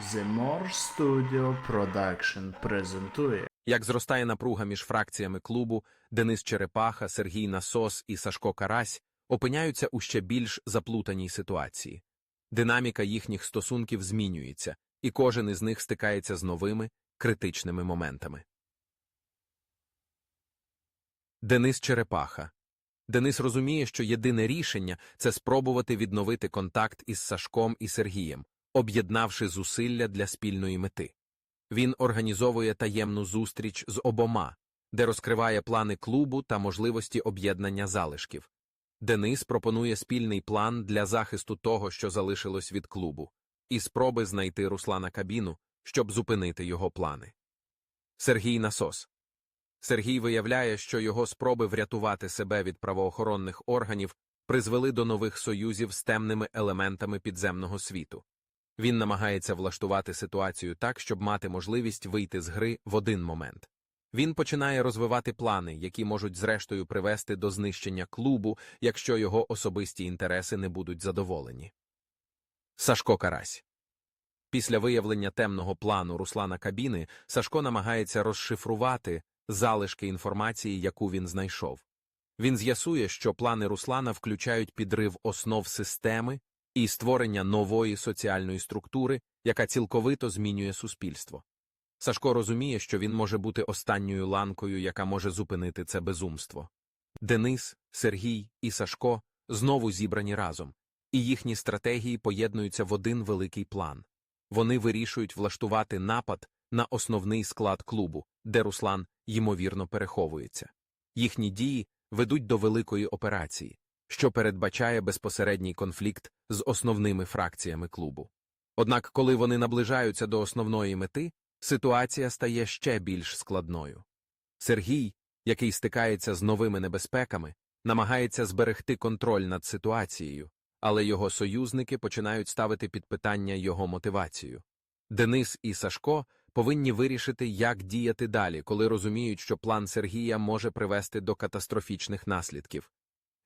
The More Studio Production презентує Як зростає напруга між фракціями клубу, Денис Черепаха, Сергій Насос і Сашко Карась опиняються у ще більш заплутаній ситуації. Динаміка їхніх стосунків змінюється, і кожен із них стикається з новими, критичними моментами. Денис Черепаха Денис розуміє, що єдине рішення це спробувати відновити контакт із Сашком і Сергієм, об'єднавши зусилля для спільної мети. Він організовує таємну зустріч з обома, де розкриває плани клубу та можливості об'єднання залишків. Денис пропонує спільний план для захисту того, що залишилось від клубу, і спроби знайти Руслана Кабіну, щоб зупинити його плани. Сергій Насос Сергій виявляє, що його спроби врятувати себе від правоохоронних органів призвели до нових союзів з темними елементами підземного світу. Він намагається влаштувати ситуацію так, щоб мати можливість вийти з гри в один момент. Він починає розвивати плани, які можуть зрештою привести до знищення клубу, якщо його особисті інтереси не будуть задоволені. Сашко Карась Після виявлення темного плану Руслана Кабіни Сашко намагається розшифрувати залишки інформації, яку він знайшов. Він з'ясує, що плани Руслана включають підрив основ системи і створення нової соціальної структури, яка цілковито змінює суспільство. Сашко розуміє, що він може бути останньою ланкою, яка може зупинити це безумство. Денис, Сергій і Сашко знову зібрані разом, і їхні стратегії поєднуються в один великий план. Вони вирішують влаштувати напад на основний склад клубу, де Руслан, ймовірно, переховується. Їхні дії ведуть до великої операції, що передбачає безпосередній конфлікт з основними фракціями клубу. Однак, коли вони наближаються до основної мети, ситуація стає ще більш складною. Сергій, який стикається з новими небезпеками, намагається зберегти контроль над ситуацією, але його союзники починають ставити під питання його мотивацію. Денис і Сашко повинні вирішити, як діяти далі, коли розуміють, що план Сергія може привести до катастрофічних наслідків.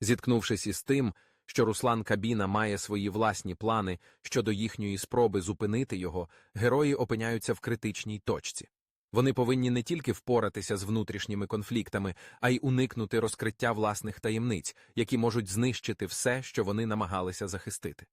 Зіткнувшись із тим, що Руслан Кабіна має свої власні плани щодо їхньої спроби зупинити його, герої опиняються в критичній точці. Вони повинні не тільки впоратися з внутрішніми конфліктами, а й уникнути розкриття власних таємниць, які можуть знищити все, що вони намагалися захистити.